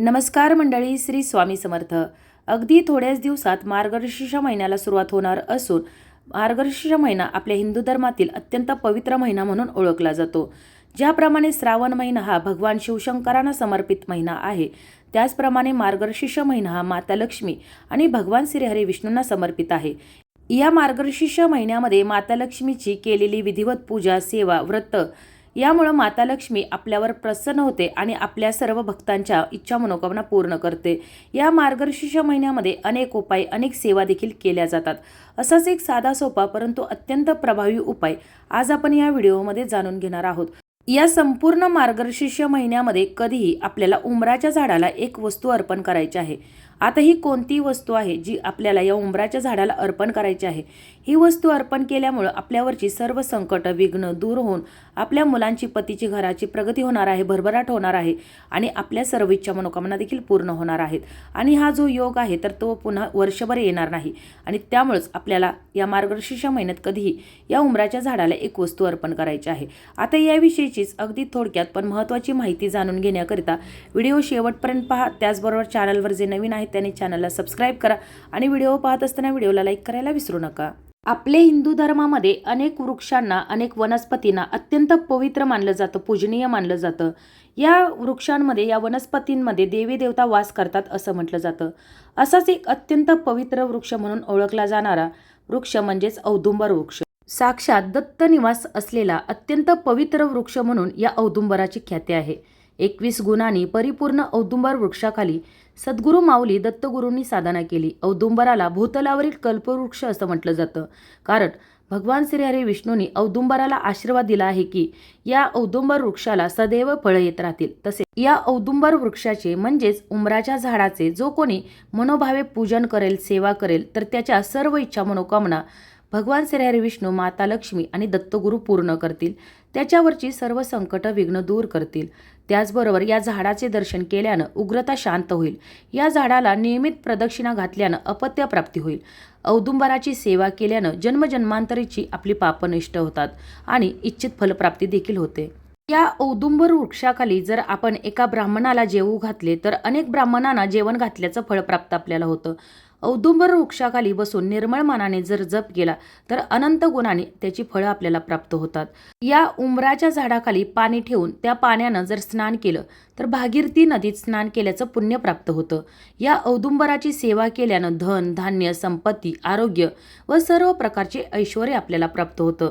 नमस्कार मंडळी श्री स्वामी समर्थ. अगदी थोड्याच दिवसात मार्गशीर्ष महिन्याला सुरुवात होणार असून मार्गशीर्ष महिना आपल्या हिंदू धर्मातील अत्यंत पवित्र महिना म्हणून ओळखला जातो. ज्याप्रमाणे श्रावण महिना हा भगवान शिवशंकरांना समर्पित महिना आहे त्याचप्रमाणे मार्गशीर्ष महिना हा माता लक्ष्मी आणि भगवान श्रीहरी विष्णूंना समर्पित आहे. या मार्गशीर्ष महिन्यामध्ये माता लक्ष्मीची केलेली विधिवत पूजा सेवा व्रत यामुळं माता लक्ष्मी आपल्यावर प्रसन्न होते आणि आपल्या सर्व भक्तांच्या इच्छा मनोकामना पूर्ण करते. या मार्गशीर्ष महिन्यामध्ये अनेक उपाय अनेक सेवा देखील केल्या जातात. असाच एक साधा सोपा परंतु अत्यंत प्रभावी उपाय आज आपण या व्हिडिओमध्ये जाणून घेणार आहोत. या संपूर्ण मार्गशीर्ष महिन्यामध्ये कधीही आपल्याला उंबराच्या झाडाला एक वस्तू अर्पण करायची आहे. आता ही कोणती वस्तू आहे जी आपल्याला या उंबराच्या झाडाला अर्पण करायची आहे? ही वस्तू अर्पण केल्यामुळं आपल्यावरची सर्व संकट विघ्न दूर होऊन आपल्या मुलांची पतीची घराची प्रगती होणार आहे भरभराट होणार आहे आणि आपल्या सर्व इच्छा मनोकामना देखील पूर्ण होणार आहेत. आणि हा जो योग आहे तर तो पुन्हा वर्षभर येणार नाही. आणि त्यामुळंच आपल्याला या मार्गदर्शीच्या महिन्यात कधीही या उंबराच्या झाडाला एक वस्तू अर्पण करायची आहे. आता याविषयीचीच अगदी थोडक्यात पण महत्त्वाची माहिती जाणून घेण्याकरिता व्हिडिओ शेवटपर्यंत पहा. त्याचबरोबर चॅनलवर जे नवीन आहेत त्यांनी चॅनलला सबस्क्राईब करा. आणि व्हिडिओ पाहत असताना व्हिडिओला लाईक करायला विसरू नका. आपले हिंदू धर्मामध्ये अनेक वृक्षांना अनेक वनस्पतींना अत्यंत पवित्र मानलं जातं पूजनीय मानलं जातं. या वृक्षांमध्ये या वनस्पतींमध्ये देवी देवता वास करतात असं म्हटलं जातं. असाच एक अत्यंत पवित्र वृक्ष म्हणून ओळखला जाणारा वृक्ष म्हणजेच औदुंबर वृक्ष. साक्षात दत्त निवास असलेला अत्यंत पवित्र वृक्ष म्हणून या औदुंबराची ख्याती आहे. एकवीस गुणांनी परिपूर्ण औदुंबर वृक्षाखाली सद्गुरू माऊली दत्तगुरूंनी साधना केली. औदुंबराला भूतलावरील कल्पवृक्ष असं म्हटलं जातं. कारण भगवान श्रीहरी विष्णूंनी औदुंबराला आशीर्वाद दिला आहे की या औदुंबर वृक्षाला सदैव फळं येत राहतील. तसे या औदुंबर वृक्षाचे म्हणजेच उंबराच्या झाडाचे जो कोणी मनोभावे पूजन करेल सेवा करेल तर त्याच्या सर्व इच्छा मनोकामना भगवान श्रीहरी विष्णू माता लक्ष्मी आणि दत्तगुरू पूर्ण करतील. त्याच्यावरची सर्व संकट विघ्न दूर करतील. त्याचबरोबर या झाडाचे दर्शन केल्यानं उग्रता शांत होईल. या झाडाला नियमित प्रदक्षिणा घातल्यानं अपत्य प्राप्ती होईल. औदुंबराची सेवा केल्यानं जन्मजन्मांतरीची आपली पापनिष्ठ होतात आणि इच्छित फलप्राप्ती देखील होते. या औदुंबर वृक्षाखाली जर आपण एका ब्राह्मणाला जेवू घातले तर अनेक ब्राह्मणांना जेवण घातल्याचं फळ प्राप्त आपल्याला होतं. औदुंबर वृक्षाखाली बसून निर्मळ मनाने जर जप केला तर अनंत गुणाने त्याची फळं आपल्याला प्राप्त होतात. या उंबराच्या झाडाखाली पाणी ठेवून त्या पाण्यानं जर स्नान केलं तर भागीरथी नदीत स्नान केल्याचं पुण्य प्राप्त होतं. या औदुंबराची सेवा केल्यानं धन धान्य संपत्ती आरोग्य व सर्व प्रकारचे ऐश्वर आपल्याला प्राप्त होतं.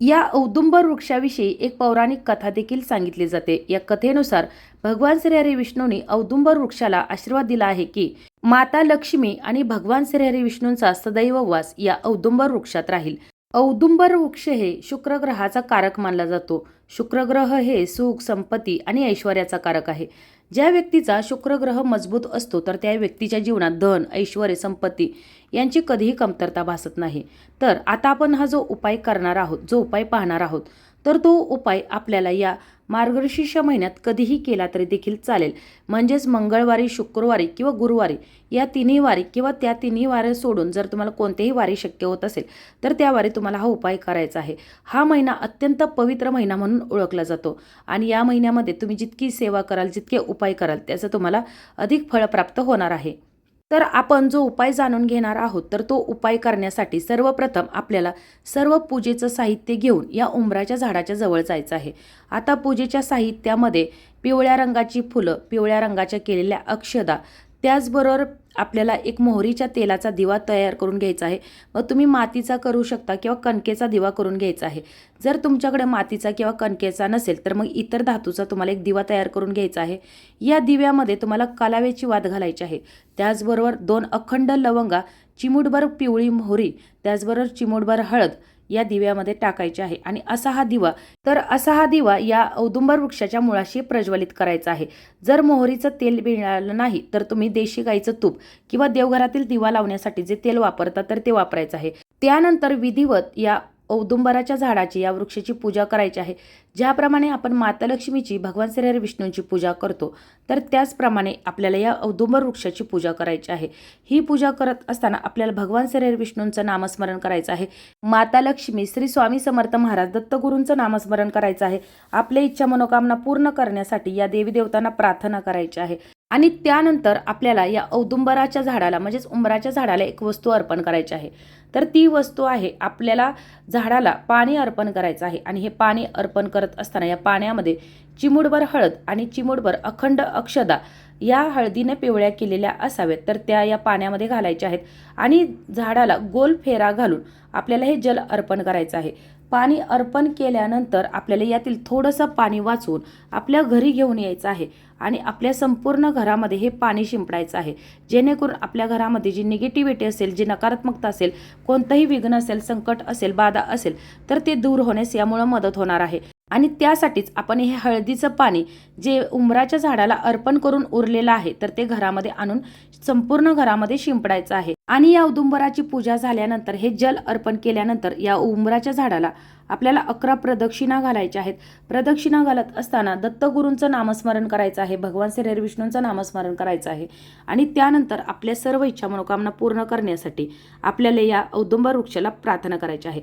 या औदुंबर वृक्षाविषयी एक पौराणिक कथा देखील सांगितली जाते. या कथेनुसार भगवान श्रीहरी विष्णूंनी औदुंबर वृक्षाला आशीर्वाद दिला आहे की माता लक्ष्मी आणि भगवान श्रीहरी विष्णूंचा सदैव वास या औदुंबर वृक्षात राहील. औदुंबर वृक्ष हे शुक्र ग्रहाचा कारक मानला जातो. शुक्र ग्रह हे सुख संपत्ती आणि ऐश्वर्याचा कारक आहे. ज्या व्यक्तीचा शुक्र ग्रह मजबूत असतो तर त्या व्यक्तीच्या जीवनात धन ऐश्वर संपत्ती यांची कधीही कमतरता भासत नाही. तर आता आपण हा जो उपाय करणार आहोत जो उपाय पाहणार आहोत तर तो उपाय आपल्याला या मार्गशीर्ष महिन्यात कधीही केला तरी देखील चालेल. म्हणजेच मंगळवारी शुक्रवारी किंवा गुरुवारी या तिन्ही वारी किंवा त्या तिन्ही वारे सोडून जर तुम्हाला कोणतेही वारी शक्य होत असेल तर त्या वारी तुम्हाला हा उपाय करायचा आहे. हा महिना अत्यंत पवित्र महिना म्हणून ओळखला जातो आणि या महिन्यामध्ये तुम्ही जितकी सेवा कराल जितके उपाय कराल त्याचं तुम्हाला अधिक फळ प्राप्त होणार आहे. तर आपण जो उपाय जाणून घेणार आहोत तर तो उपाय करण्यासाठी सर्वप्रथम आपल्याला सर्व पूजेचं साहित्य घेऊन या उंबराच्या झाडाच्या जवळ जायचं आहे. आता पूजेच्या साहित्यामध्ये पिवळ्या रंगाची फुलं पिवळ्या रंगाच्या केलेल्या अक्षदा त्याचबरोबर आपल्याला एक मोहरीच्या तेलाचा दिवा तयार करून घ्यायचा आहे. मग तुम्ही मातीचा करू शकता किंवा कणकेचा दिवा करून घ्यायचा आहे. जर तुमच्याकडे मातीचा किंवा कणकेचा नसेल तर मग इतर धातूचा तुम्हाला एक दिवा तयार करून घ्यायचा आहे. या दिव्यामध्ये तुम्हाला कालावेची वाद घालायची आहे. त्याचबरोबर दोन अखंड लवंगा चिमूटभर पिवळी मोहरी त्याचबरोबर चिमूटभर हळद या दिव्यामध्ये टाकायचे आहे. आणि असा हा दिवा तर असा हा दिवा या औदुंबर वृक्षाच्या मुळाशी प्रज्वलित करायचा आहे. जर मोहरीचं तेल मिळालं नाही तर तुम्ही देशी गाईचं तूप किंवा देवघरातील दिवा लावण्यासाठी जे तेल वापरता तर ते वापरायचं आहे. त्यानंतर विधिवत या औदुंबराच्या झाडाची या वृक्षाची पूजा करायची आहे. ज्याप्रमाणे आपण माता लक्ष्मीची भगवान श्रीहरी विष्णूंची पूजा करतो तर त्याचप्रमाणे आपल्याला या औदुंबर वृक्षाची पूजा करायची आहे. ही पूजा करत असताना आपल्याला भगवान श्रीहरी विष्णूंचं नामस्मरण करायचं आहे. माता लक्ष्मी श्री स्वामी समर्थ महाराज दत्तगुरूंचं नामस्मरण करायचं आहे. आपल्या इच्छा मनोकामना पूर्ण करण्यासाठी या देवी देवतांना प्रार्थना करायची आहे. आणि त्यानंतर आपल्याला या औदुंबराच्या झाडाला म्हणजेच उंबराच्या झाडाला एक वस्तू अर्पण करायची आहे. तर ती वस्तू आहे आपल्याला झाडाला पाणी अर्पण करायचं आहे. आणि हे पाणी अर्पण करत असताना या पाण्यामध्ये चिमूडभर हळद आणि चिमूडभर अखंड अक्षदा या हळदीने पिवळ्या केलेल्या असाव्यात. तर त्या या पाण्यामध्ये घालायच्या आहेत. आणि झाडाला गोल फेरा घालून आपल्याला हे जल अर्पण करायचं आहे. पाणी अर्पण केल्यानंतर आपल्याला यातील थोडंसं पाणी वाचवून आपल्या घरी घेऊन यायचं आहे आणि आपल्या संपूर्ण घरामध्ये हे पाणी शिंपडायचं आहे. जेणेकरून आपल्या घरामध्ये जी निगेटिव्हिटी असेल जी नकारात्मकता असेल कोणतंही विघ्न असेल संकट असेल बाधा असेल तर ते दूर होण्यास यामुळं मदत होणार आहे. आणि त्यासाठीच आपण हे हळदीचं पाणी जे उमराच्या झाडाला अर्पण करून उरलेलं आहे तर ते घरामध्ये आणून संपूर्ण घरामध्ये शिंपडायचं आहे. आणि या औदुंबराची पूजा झाल्यानंतर हे जल अर्पण केल्यानंतर या उंबराच्या झाडाला आपल्याला अकरा प्रदक्षिणा घालायच्या आहेत. प्रदक्षिणा घालत असताना दत्तगुरूंचं नामस्मरण करायचं आहे भगवान श्री हरविष्णूंचं नामस्मरण करायचं आहे. आणि त्यानंतर आपल्या सर्व इच्छा मनोकामना पूर्ण करण्यासाठी आपल्याला या औदुंबर वृक्षाला प्रार्थना करायची आहे.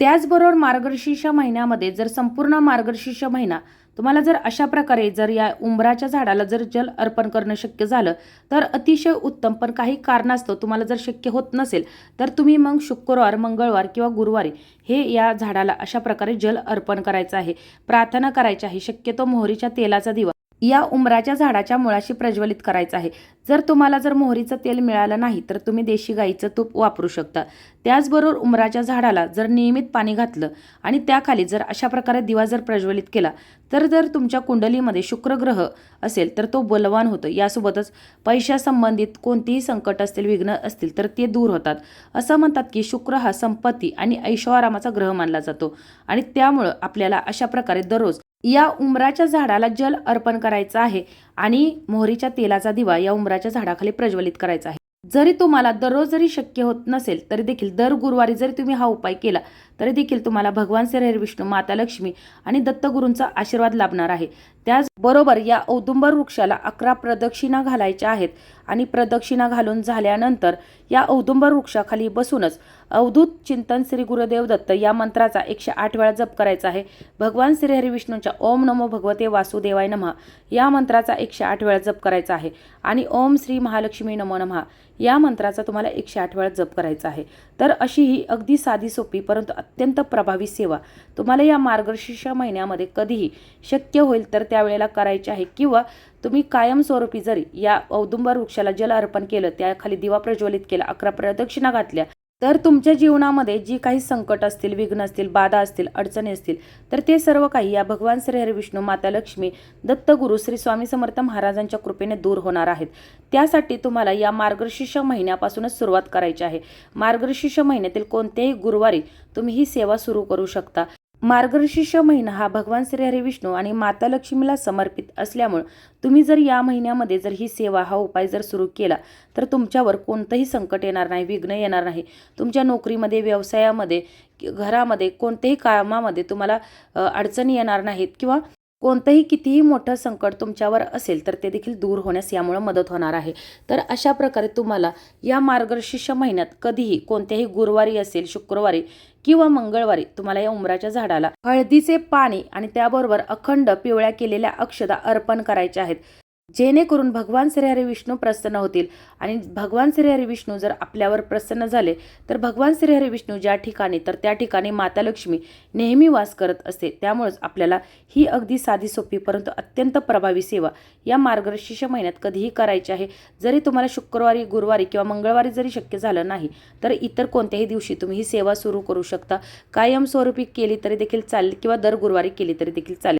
त्याचबरोबर मार्गशीर्ष महिन्यामध्ये जर संपूर्ण मार्गशीर्ष महिना तुम्हाला जर अशा प्रकारे जर या उंबराच्या झाडाला जर जल अर्पण करणं शक्य झालं तर अतिशय उत्तम. पण काही कारणास्तव तुम्हाला जर शक्य होत नसेल तर तुम्ही मग शुक्रवार मंगळवार किंवा गुरुवारी हे या झाडाला अशा प्रकारे जल अर्पण करायचं आहे. प्रार्थना करायची आहे. शक्यतो मोहरीच्या तेलाचा दिवा या उंबराच्या झाडाच्या मुळाशी प्रज्वलित करायचं आहे. जर तुम्हाला जर मोहरीचं तेल मिळालं नाही तर तुम्ही देशी गाईचं तूप वापरू शकता. त्याचबरोबर उंबराच्या झाडाला जर नियमित पाणी घातलं आणि त्याखाली जर अशा प्रकारे दिवा जर प्रज्वलित केला तर जर तुमच्या कुंडलीमध्ये शुक्रग्रह असेल तर तो बलवान होतो. यासोबतच पैशासंबंधित कोणतीही संकट असतील विघ्न असतील तर ते दूर होतात. असं म्हणतात की शुक्र हा संपत्ती आणि ऐशोआरामाचा ग्रह मानला जातो आणि त्यामुळं आपल्याला अशा प्रकारे दररोज या उमराच्या झाडाला जल अर्पण करायचं आहे आणि मोहरीच्या तेलाचा दिवा या उमराच्या झाडाखाली प्रज्वलित करायचा आहे. जरी तुम्हाला दररोज जरी शक्य होत नसेल तरी देखील दर गुरुवारी जरी तुम्ही हा उपाय केला तरी देखील तुम्हाला भगवान श्री विष्णू माता लक्ष्मी आणि दत्तगुरूंचा आशीर्वाद लाभणार आहे. त्याचबरोबर या औदुंबर वृक्षाला अकरा प्रदक्षिणा घालायच्या आहेत. आणि प्रदक्षिणा घालून झाल्यानंतर या औदुंबर वृक्षाखाली बसूनच अवधूत चिंतन श्री गुरुदेव दत्त या मंत्राचा एकशे आठ वेळा जप करायचा आहे. भगवान श्री हरी विष्णूंच्या ओम नमो भगवते वासुदेवाय नमः या मंत्राचा एकशे आठ वेळा जप करायचा आहे. आणि ओम श्री महालक्ष्मी नमो नमः या मंत्राचा तुम्हाला एकशे आठ वेळा जप करायचा आहे. तर अशी ही अगदी साधी सोपी परंतु अत्यंत प्रभावी सेवा तुम्हाला या मार्गशीर्ष महिन्यामध्ये कधीही शक्य होईल तर त्यावेळेला करायची आहे किंवा तुम्ही कायमस्वरूपी जरी या औदुंबर वृक्षाला जल अर्पण केलं त्याखाली दिवा प्रज्वलित केला अकरा प्रदक्षिणा घातल्या तर तुमच्या जीवनामध्ये जी काही संकट असतील विघ्न असतील बाधा असतील अडचणी असतील तर ते सर्व काही या भगवान श्री हरिविष्णू माता लक्ष्मी दत्तगुरु श्री स्वामी समर्थ महाराजांच्या कृपेने दूर होणार आहेत. त्यासाठी तुम्हाला या मार्गशीर्ष महिन्यापासूनच सुरुवात करायची आहे. मार्गशीर्ष महिन्यातील कोणत्याही गुरुवारी तुम्ही ही सेवा सुरू करू शकता. मार्गशीर्ष महिना हा भगवान श्री हरी विष्णू आणि माता लक्ष्मीला समर्पित असल्यामुळं तुम्ही जर या महिन्यामध्ये जर ही सेवा हा उपाय जर सुरू केला तर तुमच्यावर कोणतंही संकट येणार नाही विघ्न येणार नाही. तुमच्या नोकरीमध्ये व्यवसायामध्ये घरामध्ये कोणत्याही कामामध्ये तुम्हाला अडचणी येणार नाहीत किंवा कोणतंही कितीही मोठं संकट तुमच्यावर असेल तर ते देखील दूर होण्यास यामुळं मदत होणार आहे. तर अशा प्रकारे तुम्हाला या मार्गशीर्ष महिन्यात कधीही कोणत्याही गुरुवारी असेल शुक्रवारी किंवा मंगळवारी तुम्हाला या उमराच्या झाडाला हळदीचे पाणी आणि त्याबरोबर अखंड पिवळ्या केलेल्या अक्षदा अर्पण करायच्या आहेत. जेणेकरून भगवान श्रीहरी विष्णू प्रसन्न होतील. आणि भगवान श्रीहरी विष्णू जर आपल्यावर प्रसन्न झाले तर भगवान श्रीहरी विष्णू ज्या ठिकाणी तर त्या ठिकाणी माता लक्ष्मी नेहमी वास करत असते. त्यामुळेच आपल्याला ही अगदी साधी सोपी परंतु अत्यंत प्रभावी सेवा या मार्गशीर्ष महिन्यात कधीही करायची आहे. जरी तुम्हाला शुक्रवारी गुरुवारी किंवा मंगळवारी जरी शक्य झालं नाही तर इतर कोणत्याही दिवशी तुम्ही ही सेवा सुरू करू शकता. कायमस्वरूपी केली तरी देखील चालेल किंवा दर गुरुवारी केली तरी देखील चालेल.